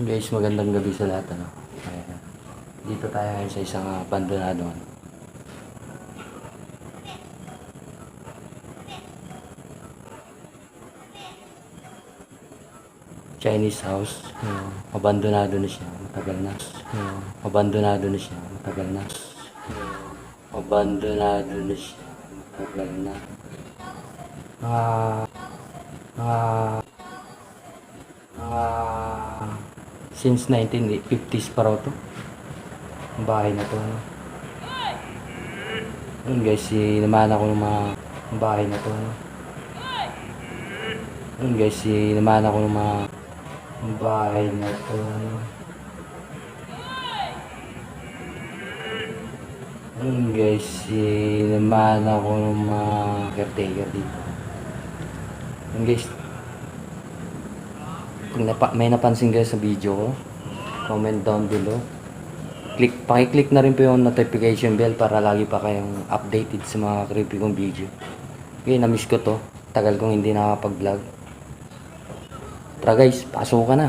Guys, magandang gabi sa lahat. Ano? Ayan. Dito tayo ngayon sa isang uh, abandonado. Ano? Chinese house. Ayan. Abandonado na siya. Matagal na. Ayan. Abandonado na siya. Matagal na. Ayan. Abandonado na siya. Matagal na. Ah... Ah... Ah... since 1950s pa raw to. Ang bahay na to. no? Yun guys, sinamahan ako ng mga bahay na to. no? Yun guys, sinamahan ako ng mga bahay na to. no? Yun guys, sinamahan ako ng mga caretaker dito. Yun guys, kung napa, may napansin kayo sa video comment down below. Click, pakiclick na rin po yung notification bell para lagi pa kayong updated sa mga creepy kong video. Okay, na-miss ko to. Tagal kong hindi nakapag-vlog. Tara guys, pasok ka na.